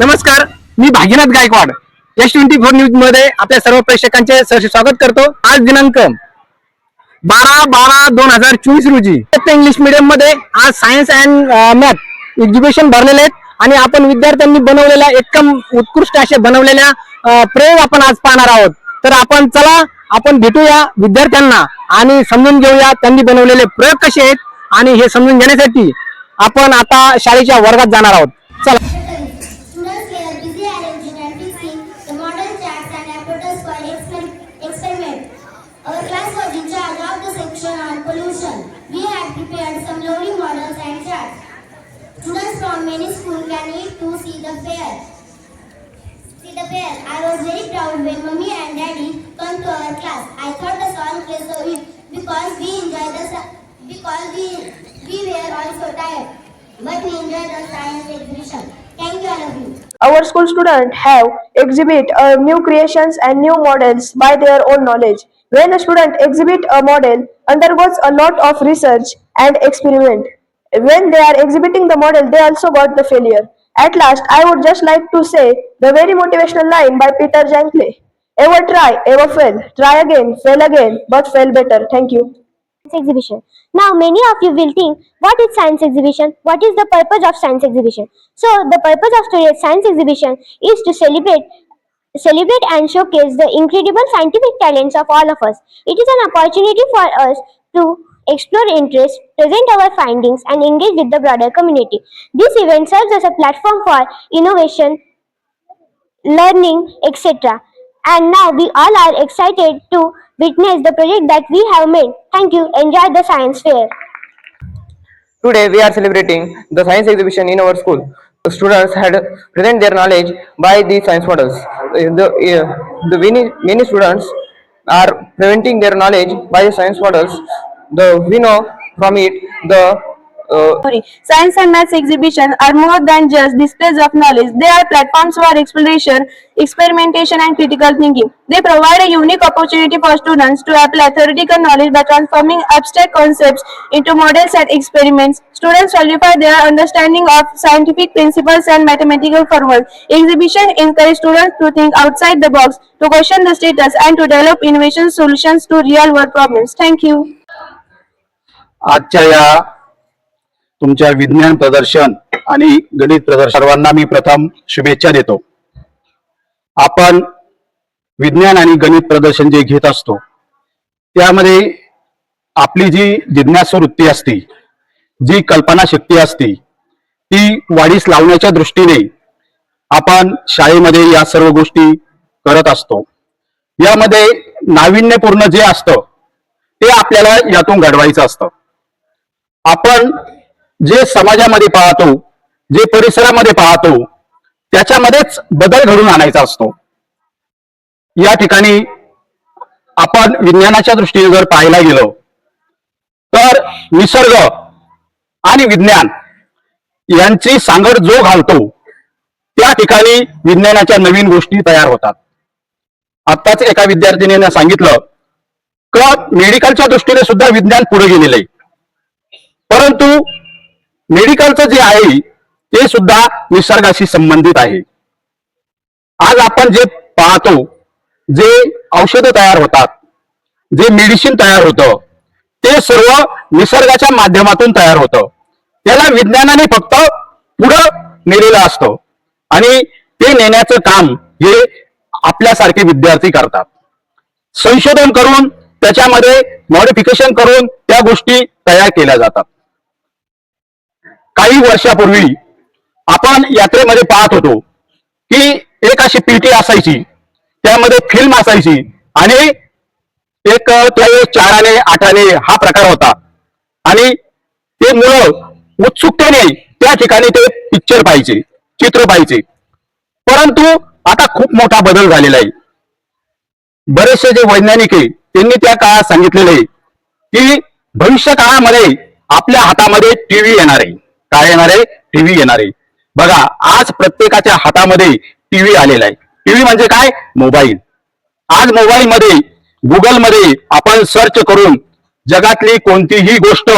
नमस्कार मी Bhaginath Gaikwad. S twenty four न्यूजमध्ये आपल्या सर्व प्रेक्षकांचे स्वागत करतो. आज दिनांक बारा बारा दोन हजार चोवीस रोजी. इंग्लिश मीडियममध्ये आज सायन्स अँड मॅथ एक्झिबिशन भरलेले आहेत आणि आपण विद्यार्थ्यांनी बनवलेल्या एकदम उत्कृष्ट असे बनवलेल्या uh, प्रयोग आपण आज पाहणार आहोत. तर आपण चला आपण भेटूया विद्यार्थ्यांना आणि समजून घेऊया त्यांनी बनवलेले प्रयोग कसे आहेत आणि हे समजून घेण्यासाठी आपण आता शाळेच्या वर्गात जाणार आहोत. चला Students were busy arranging and fixing the model charts and apparatus for exper- experiment. Our class was in charge of the section on pollution. We had prepared some lovely models and charts. Students from many schools came to see the fair. See the fair. I was very proud when mummy and daddy come to our class. I thought the song plays so it because we enjoyed the because we we were also tired. But we enjoyed the science exhibition. Thank you all of you. Our school students have exhibit uh, new creations and new models by their own knowledge. When a student exhibit a model, undergoes a lot of research and experiment. When they are exhibiting the model, they also got the failure. At last, I would just like to say the very motivational line by Peter Jankle. Ever try, ever fail. Try again, fail again, but fail better. Thank you. Exhibition. Now, many of you will think, what is science exhibition? What is the purpose of science exhibition? So, the purpose of today's science exhibition is to celebrate celebrate and showcase the incredible scientific talents of all of us. It is an opportunity for us to explore interests, present our findings, and engage with the broader community. This event serves as a platform for innovation, learning, etc. And now we all are excited to witness the project that we have made. Thank you. Enjoy the science fair. Today we are celebrating the science exhibition in our school. The students had present their knowledge by the science models. Uh, The, uh, the many, many students are presenting their knowledge by the science models. The we know from it the. Science and maths exhibitions are more than just displays of knowledge. They are platforms for exploration, experimentation and critical thinking. They provide a unique opportunity for students to apply theoretical knowledge by transforming abstract concepts into models and experiments. Students solidify their understanding of scientific principles and mathematical formulas. Exhibition encourage students to think outside the box, to question the status and to develop innovation solutions to real world problems. Thank you. आजच्या या तुमच्या विज्ञान प्रदर्शन आणि गणित प्रदर्शन सर्वांना मी प्रथम शुभेच्छा देतो. आपण विज्ञान आणि गणित प्रदर्शन जे घेत असतो त्यामध्ये आपली जी जिज्ञासवृत्ती असते जी कल्पना शक्ती असते ती वाढीस लावण्याच्या दृष्टीने आपण शाळेमध्ये या सर्व गोष्टी करत असतो. यामध्ये नाविन्यपूर्ण जे असतं ते आपल्याला यातून घडवायचं असतं. आपण जे समाजामध्ये पाहतो जे परिसरामध्ये पाहतो त्याच्यामध्येच बदल घडून आणायचा असतो. या ठिकाणी आपण विज्ञानाच्या दृष्टीने जर पाहायला गेलो तर निसर्ग आणि विज्ञान यांची सांगड जो घालतो त्या ठिकाणी विज्ञानाच्या नवीन गोष्टी तयार होतात. आत्ताच एका विद्यार्थिनीने सांगितलं का मेडिकलच्या दृष्टीने सुद्धा विज्ञान पुढे गेलेलं आहे. परंतु मेडिकलचं जे आहे ते सुद्धा निसर्गाशी संबंधित आहे. आज आपण जे पाहतो जे औषधं तयार होतात जे मेडिसिन तयार होतं ते सर्व निसर्गाच्या माध्यमातून तयार होतं. त्याला विज्ञानाने फक्त पुढं नेलेलं असतं. आणि ते नेण्याचं काम हे आपल्यासारखे विद्यार्थी करतात. संशोधन करून त्याच्यामध्ये मॉडिफिकेशन करून त्या गोष्टी तयार केल्या जातात. काही वर्षापूर्वी आपण यात्रेमध्ये पाहत होतो की एक अशी पिटी असायची त्यामध्ये फिल्म असायची आणि एक तो चाराने आठाने हा प्रकार होता. आणि ते मुलं उत्सुकतेने त्या ठिकाणी ते पिक्चर पाहिजे चित्र पाहिजे परंतु आता खूप मोठा बदल झालेला आहे. बरेचसे जे वैज्ञानिक आहे त्यांनी त्या काळात सांगितलेले आहे की भविष्य काळामध्ये आपल्या हातामध्ये टीव्ही येणार आहे. काय येणार आहे? टीव्ही येणार आहे. बघा आज प्रत्येकाच्या हातामध्ये टीव्ही आलेला आहे. टीव्ही म्हणजे काय? मोबाईल आज मोबाईलमध्ये गुगलमध्ये आपण सर्च करून जगातली कोणतीही गोष्ट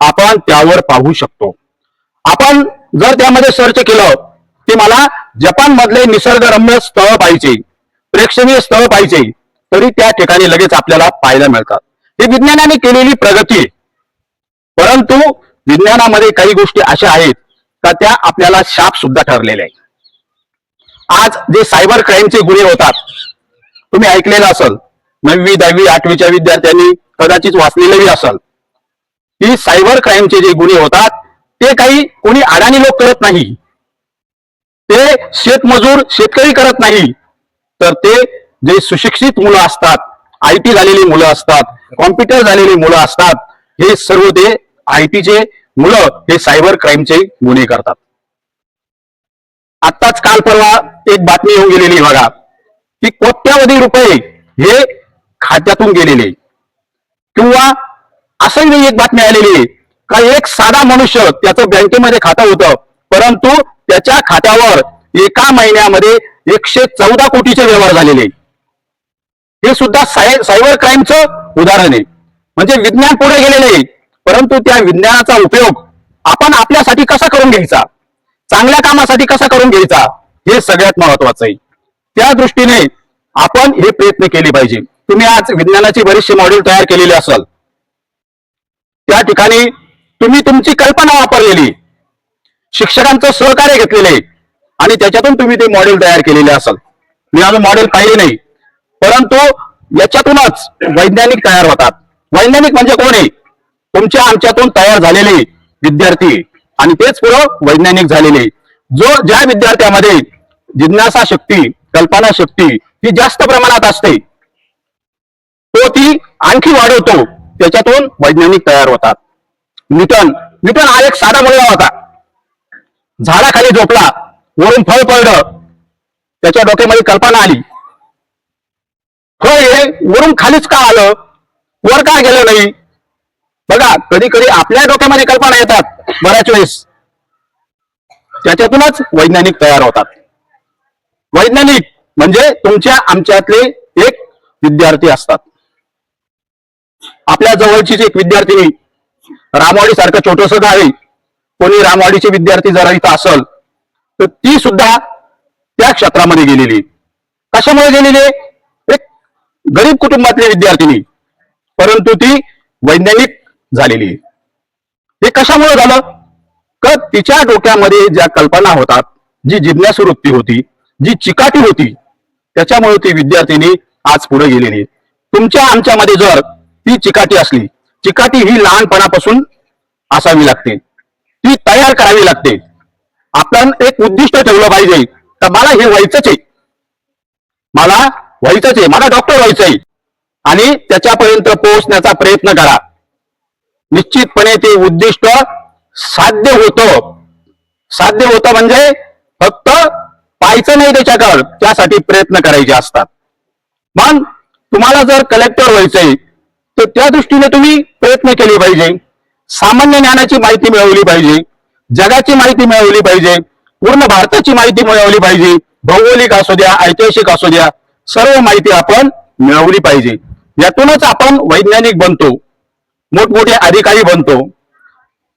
आपण त्यावर पाहू शकतो. आपण जर त्यामध्ये सर्च केलं ते मला जपान मधले निसर्गरम्य स्थळ पाहिजे प्रेक्षणीय स्थळ पाहिजे तरी त्या ठिकाणी लगेच आपल्याला पाहायला मिळतात. ही विज्ञानाने केलेली प्रगती परंतु विज्ञानामध्ये काही गोष्टी अशा आहेत का त्या आपल्याला शाप सुद्धा ठरलेल्या आहेत. आज जे सायबर क्राईमचे गुन्हे होतात तुम्ही ऐकलेलं असेल नववी दहावी आठवीच्या विद्यार्थ्यांनी कदाचित वाचलेलंही असल. की सायबर क्राईमचे जे गुन्हे होतात ते काही कोणी अडाणी लोक करत नाही. ते शेतमजूर शेतकरी करत नाही. तर ते जे सुशिक्षित मुलं असतात आय टी झालेली मुलं असतात कॉम्प्युटर झालेली मुलं असतात हे सर्व ते आय टीचे मुलं हे सायबर क्राईमचे गुन्हे करतात. आत्ताच काल परवा एक बातमी येऊन गेलेली बघा की कोट्यावधी रुपये हे खात्यातून गेलेले. किंवा असंही एक बातमी आलेली का एक साधा मनुष्य त्याचं बँकेमध्ये खातं होतं परंतु त्याच्या खात्यावर एका महिन्यामध्ये एकशे चौदा कोटीचे व्यवहार झालेले. हे सुद्धा साय सायबर क्राईमचं उदाहरण आहे. म्हणजे विज्ञान पुढे गेलेले आहे. परंतु त्या विज्ञानाचा उपयोग आपण आपल्यासाठी कसा करून घ्यायचा? चांगल्या कामासाठी कसा करून घ्यायचा? हे सगळ्यात महत्वाचं आहे. त्या दृष्टीने आपण हे प्रयत्न केले पाहिजे. तुम्ही आज विज्ञानाची बरीचशी मॉडेल तयार केलेली असाल. त्या ठिकाणी तुम्ही तुमची कल्पना वापरलेली. शिक्षकांचं सहकार्य घेतलेले. आणि त्याच्यातून तुम्ही ते मॉडेल तयार केलेले असाल. मी अजून मॉडेल पाहिले नाही. परंतु याच्यातूनच वैज्ञानिक तयार होतात. वैज्ञानिक म्हणजे कोण आहे? तुमच्या आमच्यातून तयार झालेले विद्यार्थी आणि तेच पुढं वैज्ञानिक झालेले. जो ज्या विद्यार्थ्यामध्ये जिज्ञासा शक्ती कल्पना शक्ती ही जास्त प्रमाणात असते तो ती आणखी वाढवतो. त्याच्यातून वैज्ञानिक तयार होतात. न्यूटन न्यूटन हा एक साधा मुलगा होता. झाडाखाली झोपला वरून फळ पडलं. त्याच्या डोक्यामध्ये कल्पना आली. फळ हे वरून खालीच का आलं? वर का गेलं नाही? बघा कधी कधी आपल्या डोक्यामध्ये कल्पना येतात बऱ्याच वेळेस. त्याच्यातूनच वैज्ञानिक तयार होतात. वैज्ञानिक म्हणजे तुमच्या आमच्यातले एक विद्यार्थी असतात. आपल्या जवळचीच एक विद्यार्थिनी रामवाडी सारखं छोटस आहे. कोणी रामवाडीचे विद्यार्थी जरा इथं असल तर ती सुद्धा त्या क्षेत्रामध्ये गेलेली आहे. कशामुळे गेलेली आहे? एक गरीब कुटुंबातली विद्यार्थिनी. परंतु ती वैज्ञानिक झालेली आहे. हे कशामुळे झालं? तर तिच्या डोक्यामध्ये ज्या कल्पना होतात जी जिज्ञासू वृत्ती होती जी चिकाटी होती त्याच्यामुळे ती विद्यार्थिनी आज पुढे गेलेली तुमच्या आमच्यामध्ये जर ती चिकाटी असली चिकाटी ही लहानपणापासून असावी लागते. ती तयार करावी लागते. आपण एक उद्दिष्ट ठेवलं पाहिजे. तर मला हे व्हायचंच आहे. मला व्हायचंच आहे. मला डॉक्टर व्हायचं आहे आणि त्याच्यापर्यंत पोहोचण्याचा प्रयत्न करा. निश्चितपणे ते उद्दिष्ट साध्य होतं. साध्य होतं म्हणजे फक्त पाहायचं नाही त्याच्याकडं त्यासाठी प्रयत्न करायचे असतात. मग तुम्हाला जर कलेक्टर व्हायचंय तर त्या दृष्टीने तुम्ही प्रयत्न केले पाहिजे. सामान्य ज्ञानाची माहिती मिळवली पाहिजे. जगाची माहिती मिळवली पाहिजे. पूर्ण भारताची माहिती मिळवली पाहिजे. भौगोलिक असू द्या ऐतिहासिक असू द्या सर्व माहिती आपण मिळवली पाहिजे. यातूनच आपण वैज्ञानिक बनतो. मोठमोठे अधिकारी बनतो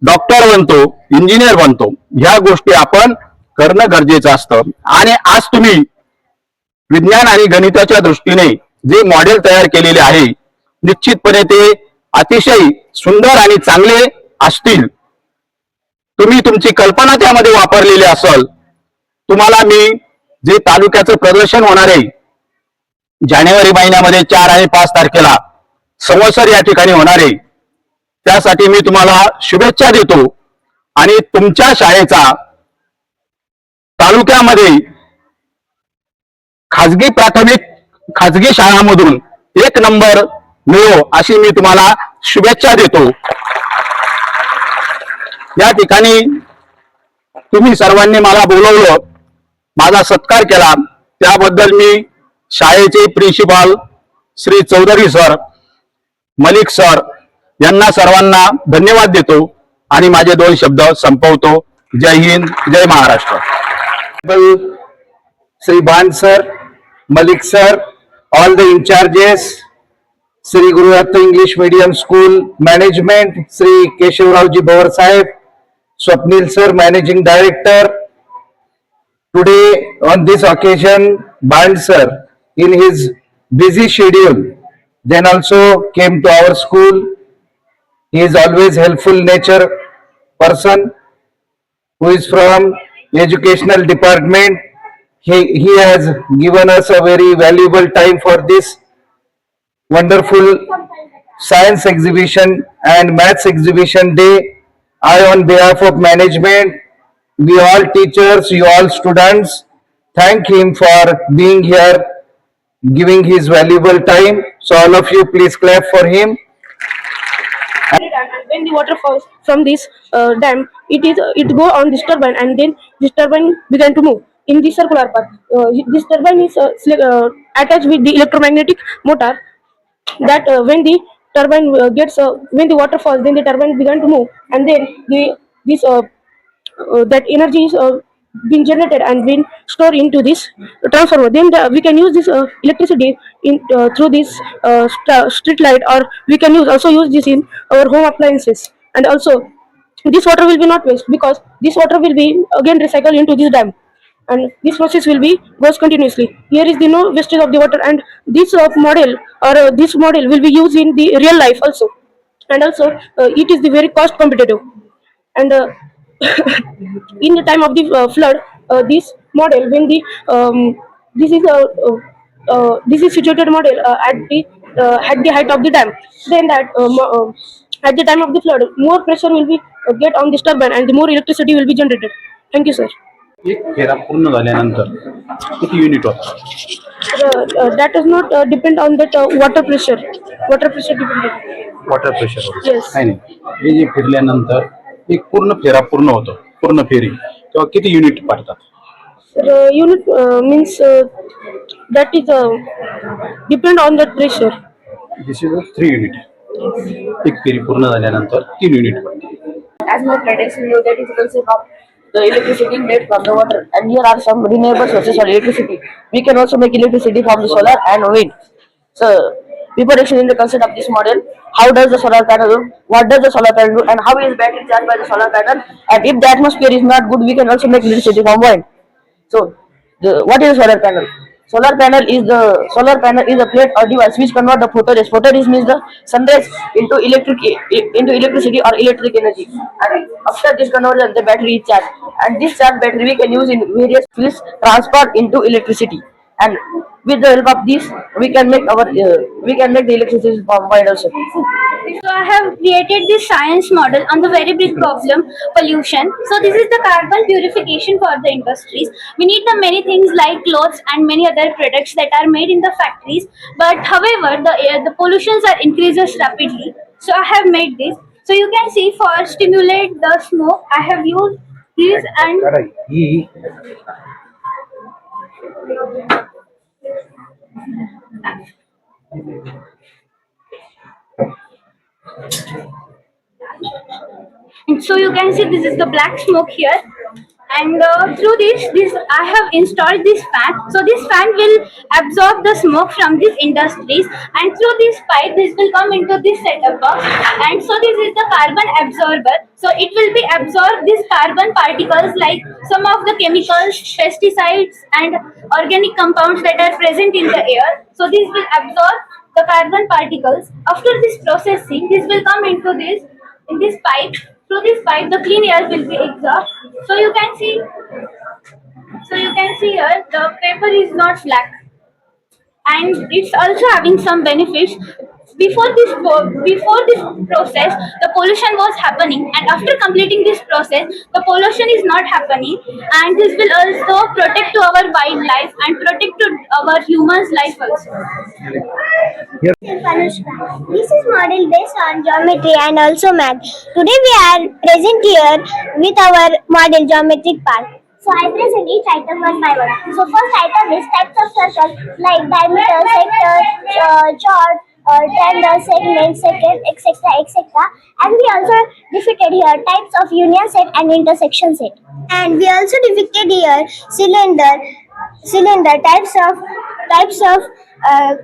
डॉक्टर बनतो इंजिनियर बनतो. ह्या गोष्टी आपण करणं गरजेचं असतं. आणि आज तुम्ही विज्ञान आणि गणिताच्या दृष्टीने जे मॉडेल तयार केलेले आहे निश्चितपणे ते अतिशय सुंदर आणि चांगले असतील. तुम्ही तुमची कल्पना त्यामध्ये वापरलेली असल तुम्हाला मी जे तालुक्याचं प्रदर्शन होणार आहे जानेवारी महिन्यामध्ये चार आणि पाच तारखेला संवत्सर या ठिकाणी होणार आहे. त्यासाठी मी तुम्हाला शुभेच्छा देतो. आणि तुमच्या शाळेचा तालुक्यामध्ये खाजगी प्राथमिक खाजगी शाळांमधून एक नंबर मिळो अशी मी तुम्हाला शुभेच्छा देतो. या ठिकाणी तुम्ही सर्वांनी मला बोलवलं माझा सत्कार केला. त्याबद्दल मी शाळेचे principal Shri Chaudhari sir Malik sir यांना सर्वांना धन्यवाद देतो आणि माझे दोन शब्द संपवतो. जय हिंद जय Maharashtra. Shri Bandh sir Malik sir all the incharges Shri Gurudatt English medium school management Shri Keshavraoji Bhavar Saheb Swapnil sir managing director today on this occasion Band sir in his busy schedule then also came to our school He is always helpful nature person who is from educational department. He, he has given us a very valuable time for this wonderful science exhibition and maths exhibition day. I on behalf of management, we all teachers, you all students, thank him for being here, giving his valuable time. So all of you please clap for him. When the water falls from this uh, dam, it is it go on this turbine and then this turbine began to move in the circular path. Uh, this turbine is uh, uh, attached with the electromagnetic motor that uh, when the turbine uh, gets uh, when the water falls, then the turbine began to move and then the this uh, uh, that energy is uh, being generated and been stored into this transformer. Then the, we can use this uh, electricity in uh, through this uh, st- street light, or we can use also use this in our home appliances. And also, this water will be not waste because this water will be again recycled into this dam, and this process will be goes continuously. Here is the no wastage of the water, and this uh, model or uh, this model will be used in the real life also, and also uh, it is the very cost competitive and uh, in the time of the uh, flood uh, this model when the um, this is a uh, uh, this is situated model uh, at the uh, at the height of the dam then that uh, uh, at the time of the flood more pressure will be uh, get on this turbine and the more electricity will be generated thank you sir एक फेरा पूर्ण झाल्यानंतर किती unit होता uh, uh, that does not uh, depend on that uh, water pressure water pressure dependent water pressure Yes. नाही नाही हे जे फिरल्यानंतर एक पूर्ण फेरा पूर्ण होतो पूर्ण फेरी तेव्हा किती unit uh, uh, means uh, that is uh, depend on that pressure this is three unit एक फेरी पूर्ण झाल्यानंतर तीन युनिट पडतात as my predicts knew that is the concept of the electricity made from the water and here are some renewable sources of electricity we can also make electricity from the solar and wind so before explaining the concept of this model. How does the solar panel do what does the solar panel do and how is battery charged by the solar panel? And if the atmosphere is not good we can also make electricity from wind. So the what is a solar panel? Solar panel is the solar panel is a plate or device which convert the photorays photorays means the sunrays into electric into electricity or electric energy. And after this conversion the battery is charged. And this charged battery we can use in various fields transferred into electricity and with the help of this we can make our uh, we can make the electricity from wind also So I have created this science model on the very big problem pollution. So this is the carbon purification for the industries. We need the many things like clothes and many other products that are made in the factories. But however, the air, the pollutions are increases rapidly. So I have made this. So you can see for stimulate the smoke, I have used this and And so you can see this is the black smoke here. And uh, through this, this I have installed this fan. So this fan will absorb the smoke from these industries, and through this pipe, this will come into this setup box. And so this is the carbon absorber. So it will be absorb these carbon particles like some of the chemicals, pesticides, and organic compounds that are present in the air. So this will absorb the carbon particles. After this processing, this will come into this in this pipe through this pipe the clean air will be exhaust so you can see so you can see here the paper is not black. And it's also having some benefits before this before this process the pollution was happening and after completing this process the pollution is not happening and this will also protect to our wildlife and protect to our humans life also Anushka. This is model based on geometry and also math. Today we are present here with our model geometric part. So I present each item one by one. So first item is types of circles like diameter, sector, uh, chord, uh, triangle, segment, second, etc., etc. And we also depicted here types of union set and intersection set. And we also depicted here cylinder, cylinder types of types of uh,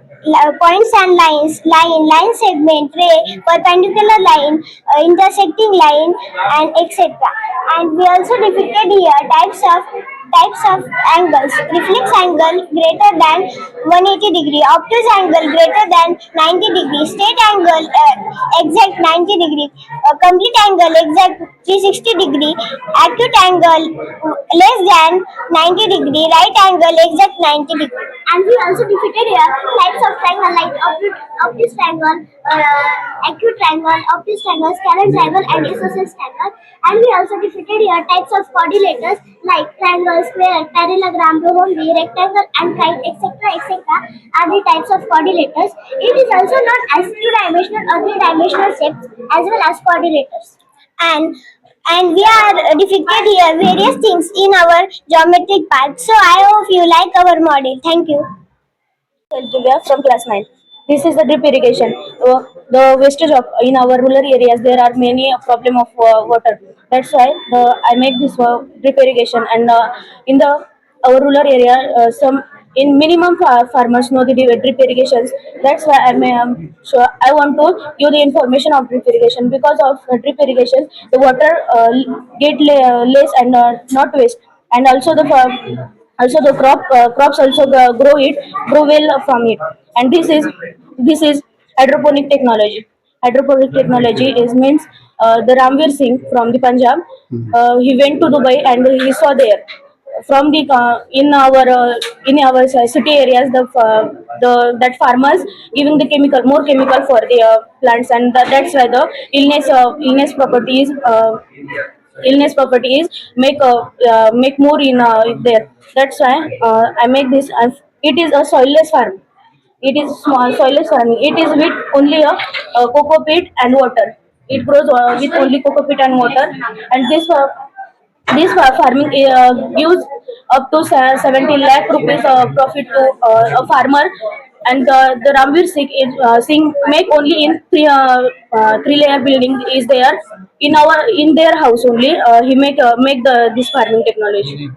points and lines line line segment ray perpendicular line uh, intersecting line and etc and we also depicted here types of types of angles. Reflex angle greater than 180 degree. Obtuse angle greater than 90 degree. Straight angle uh, exact 90 degree. Uh, complete angle exact 360 degree. Acute angle uh, less than 90 degree. Right angle exact 90 degree. And we also defeated here types of triangle like obtuse, obtuse triangle, uh, acute triangle, obtuse triangle, scalar triangle, and isosceles triangle. And we also defeated here types of quadrilaters like triangle, square, parallelogram, rhombi, rectangle, and kite, etc., etc. are the types of quadrilaters. It is also known as two-dimensional or three-dimensional shapes as well as quadrilaters. And and we are depicted here various things in our geometric path. So I hope you like our model. Thank you. From class 9. This is the drip irrigation. Uh, the wastage of in our rural areas there are many problem of uh, water. That's why the I make this uh, drip irrigation and uh, in the our rural area uh, some in minimum fa- farmers know the drip irrigations. That's why I may um, so I want to give the information of drip irrigation because of uh, drip irrigation the water uh, get less and uh, not waste and also the fa- also the crop uh, crops also uh, grow it grow well from it. And this is this is hydroponic technology. Hydroponic technology is means uh, the ramveer singh from the punjab uh, he went to dubai and he saw there. From the uh, in our uh, in our city areas the uh, the that farmers giving the chemical more chemical for the uh, plants and that, that's why the illness uh, illness properties uh, illness properties make uh, make more in uh, there. That's why uh, i make this it is a soilless farm. It is small soilless farming it is with only a, a cocoa pit and water. It grows uh, with only cocoa pit and water. And this this fa- farming gives up to 70 lakh rupees profit to a farmer and the, the Ramveer Singh, is, uh, Singh make only in three, uh, uh, three layer building is there. In our in their house only uh, he make uh, make the this farming technology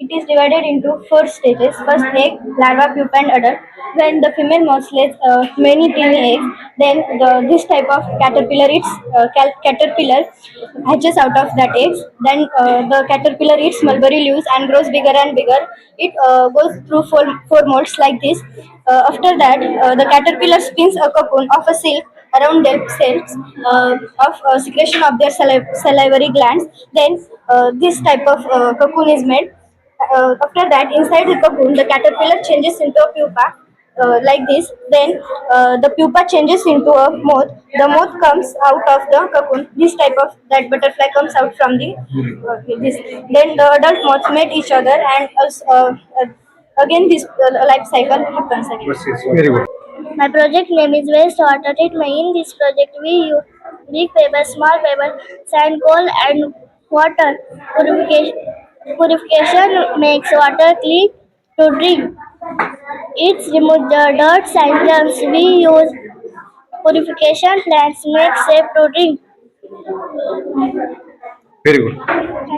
It is divided into four stages. First egg, larva, pupa and adult. When the female moth lays uh, many tiny eggs, then the, this type of caterpillar eats, uh, caterpillar hatches out of that eggs. Then uh, the caterpillar eats mulberry leaves and grows bigger and bigger. It uh, goes through four, four molds like this. Uh, after that, uh, the caterpillar spins a cocoon of a silk around their cells uh, of uh, secretion of their saliv- salivary glands. Then uh, this type of uh, cocoon is made uh, after that inside the cocoon the caterpillar changes into a pupa uh, like this then uh, the pupa changes into a moth the moth comes out of the cocoon this type of that butterfly comes out from the uh, this then the adult moths meet each other and uh, uh, again this uh, life cycle happens again Very good. my project name is wastewater treatment. In this project, we use big paper, small paper, sand, coal, and water. Purification, purification makes water clean to drink. It removes the dirt and. We use purification plants make safe to drink. Very good.